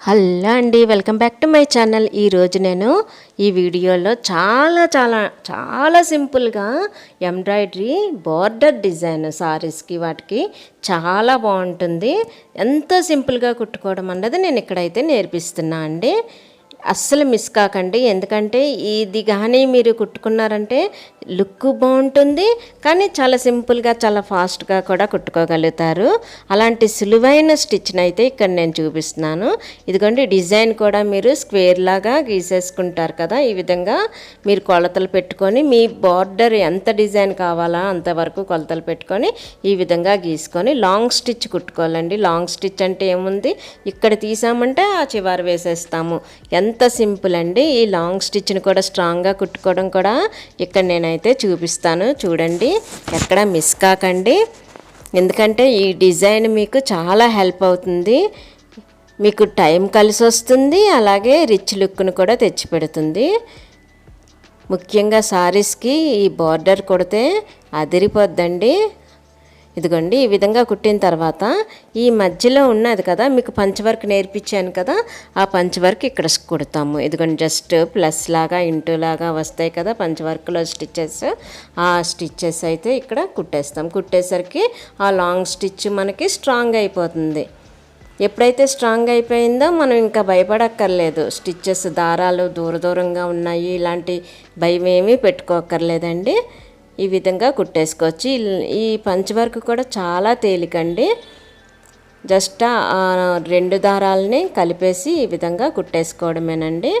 Hello అండి welcome back to my channel. ఈరోజు నేను ఈ వీడియోలో చాలా చాలా చాలా సింపుల్గా ఎంబ్రాయిడరీ బార్డర్ డిజైన్ సారీస్కి వాటికి చాలా బాగుంటుంది. ఎంత సింపుల్గా కుట్టుకోవడం అన్నది నేను ఇక్కడైతే నేర్పిస్తున్నా అండి. అస్సలు మిస్ కాకండి. ఎందుకంటే ఇది కానీ మీరు కుట్టుకున్నారంటే లుక్ బాగుంటుంది కానీ చాలా సింపుల్గా చాలా ఫాస్ట్గా కూడా కుట్టుకోగలుగుతారు. అలాంటి సులువైన స్టిచ్ని అయితే ఇక్కడ నేను చూపిస్తున్నాను. ఇదిగోండి డిజైన్ కూడా మీరు స్క్వేర్ లాగా గీసేసుకుంటారు కదా ఈ విధంగా మీరు కొలతలు పెట్టుకొని మీ బార్డర్ ఎంత డిజైన్ కావాలా అంతవరకు కొలతలు పెట్టుకొని ఈ విధంగా గీసుకొని లాంగ్ స్టిచ్ కుట్టుకోవాలండి. లాంగ్ స్టిచ్ అంటే ఏముంది? ఇక్కడ తీసామంటే ఆ చివరి వేసేస్తాము. ఎంత ఎంత సింపుల్ అండి. ఈ లాంగ్ స్టిచ్ని కూడా స్ట్రాంగ్గా కుట్టుకోవడం కూడా ఇక్కడ నేనైతే చూపిస్తాను. చూడండి ఎక్కడ మిస్ కాకండి. ఎందుకంటే ఈ డిజైన్ మీకు చాలా హెల్ప్ అవుతుంది. మీకు టైం కలిసి వస్తుంది అలాగే రిచ్ లుక్ను కూడా తెచ్చిపెడుతుంది ముఖ్యంగా శారీస్కి ఈ బార్డర్ కొడితే అదిరిపోద్దండి. ఇదిగోండి ఈ విధంగా కుట్టిన తర్వాత ఈ మధ్యలో ఉన్నది కదా మీకు పంచవర్క్ నేర్పించాను కదా ఆ పంచవర్క్ ఇక్కడ కుడతాము. ఇదిగోండి జస్ట్ ప్లస్ లాగా ఇంటూ లాగా వస్తాయి కదా పంచవర్క్లో స్టిచ్చెస్. ఆ స్టిచ్చెస్ అయితే ఇక్కడ కుట్టేస్తాం. కుట్టేసరికి ఆ లాంగ్ స్టిచ్ మనకి స్ట్రాంగ్ అయిపోతుంది. ఎప్పుడైతే స్ట్రాంగ్ అయిపోయిందో మనం ఇంకా భయపడక్కర్లేదు. స్టిచ్చెస్ దారాలు దూర దూరంగా ఉన్నాయి ఇలాంటి భయం ఏమీ పెట్టుకోక్కర్లేదండి. ఈ విధంగా కుట్టేసుకోవచ్చు. ఈ పంచ్ వర్క్ కూడా చాలా తేలికండి. జస్ట్ రెండు దారాలని కలిపేసి ఈ విధంగా కుట్టేసుకోవడమేనండి.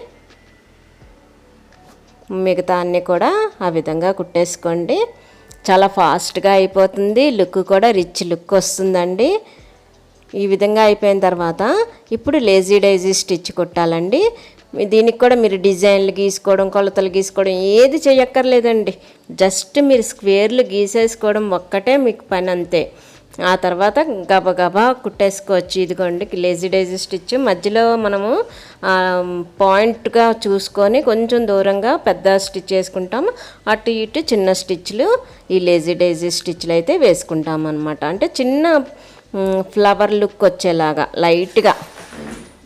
మిగతా అన్నీ కూడా ఆ విధంగా కుట్టేసుకోండి. చాలా ఫాస్ట్గా అయిపోతుంది. లుక్ కూడా రిచ్ లుక్ వస్తుందండి. ఈ విధంగా అయిపోయిన తర్వాత ఇప్పుడు లేజీ డైజీ స్టిచ్ కుట్టాలండి. దీనికి కూడా మీరు డిజైన్లు గీసుకోవడం కొలతలు గీసుకోవడం ఏది చేయక్కర్లేదండి జస్ట్ మీరు స్క్వేర్లు గీసేసుకోవడం ఒక్కటే మీకు పని అంతే. ఆ తర్వాత గబగబా కుట్టేసుకోవచ్చు. ఇదిగోండి లేజీ డైజీ స్టిచ్. మధ్యలో మనము పాయింట్గా చూసుకొని కొంచెం దూరంగా పెద్ద స్టిచ్ వేసుకుంటాము అటు ఇటు చిన్న స్టిచ్లు ఈ లేజీ డైజీ స్టిచ్లు అయితే వేసుకుంటాం అనమాట అంటే చిన్న ఫ్లవర్ లుక్ వచ్చేలాగా లైట్గా.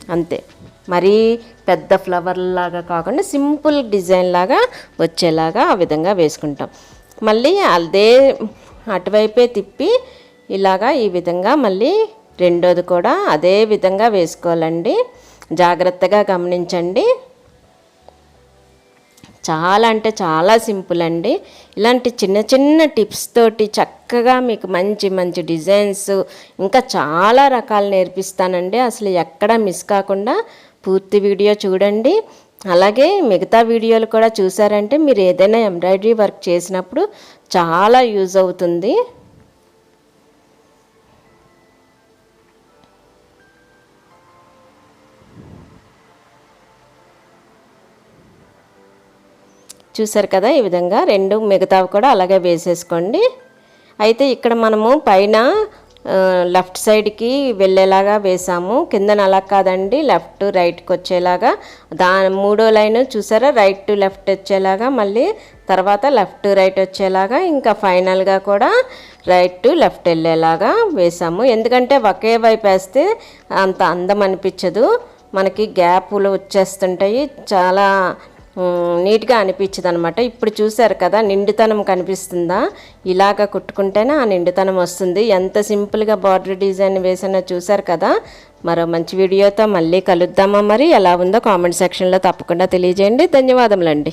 అంతే. మరీ పెద్ద ఫ్లవర్ లాగా కాకుండా సింపుల్ డిజైన్ లాగా వచ్చేలాగా ఆ విధంగా వేసుకుంటాం. మళ్ళీ అదే అటువైపే తిప్పి ఇలాగా ఈ విధంగా మళ్ళీ రెండోది కూడా అదే విధంగా వేసుకోవాలండి. జాగ్రత్తగా గమనించండి. చాలా అంటే చాలా సింపుల్ అండి. ఇలాంటి చిన్న చిన్న టిప్స్ తోటి చక్కగా మీకు మంచి మంచి డిజైన్స్ ఇంకా చాలా రకాలు నేర్పిస్తానండి. అసలు ఎక్కడ మిస్ కాకుండా పూర్తి వీడియో చూడండి. అలాగే మిగతా వీడియోలు కూడా చూసారంటే మీరు ఏదైనా ఎంబ్రాయిడరీ వర్క్ చేసినప్పుడు చాలా యూజ్ అవుతుంది. చూసారు కదా ఈ విధంగా రెండు మిగతావి కూడా అలాగే వేసేసుకోండి. అయితే ఇక్కడ మనము పైన లెఫ్ట్ సైడ్కి వెళ్ళేలాగా వేసాము కిందన అలా కాదండి లెఫ్ట్ రైట్కి వచ్చేలాగా. దా మూడో లైన్ చూసారా? రైట్ టు లెఫ్ట్ వచ్చేలాగా మళ్ళీ తర్వాత లెఫ్ట్ రైట్ వచ్చేలాగా ఇంకా ఫైనల్గా కూడా రైట్ టు లెఫ్ట్ వెళ్ళేలాగా వేసాము ఎందుకంటే ఒకే వైపు వేస్తే అంత అందం అనిపించదు. మనకి గ్యాపులు వచ్చేస్తుంటాయి. చాలా నీట్గా అనిపించదు అనమాట ఇప్పుడు చూసారు కదా నిండుతనం కనిపిస్తుందా? ఇలాగ కుట్టుకుంటేనే ఆ నిండుతనం వస్తుంది. ఎంత సింపుల్గా బార్డర్ డిజైన్ వేసినా చూసారు కదా. మరో మంచి వీడియోతో మళ్ళీ కలుద్దామా మరి? ఎలా ఉందో కామెంట్ సెక్షన్లో తప్పకుండా తెలియజేయండి. ధన్యవాదములండి.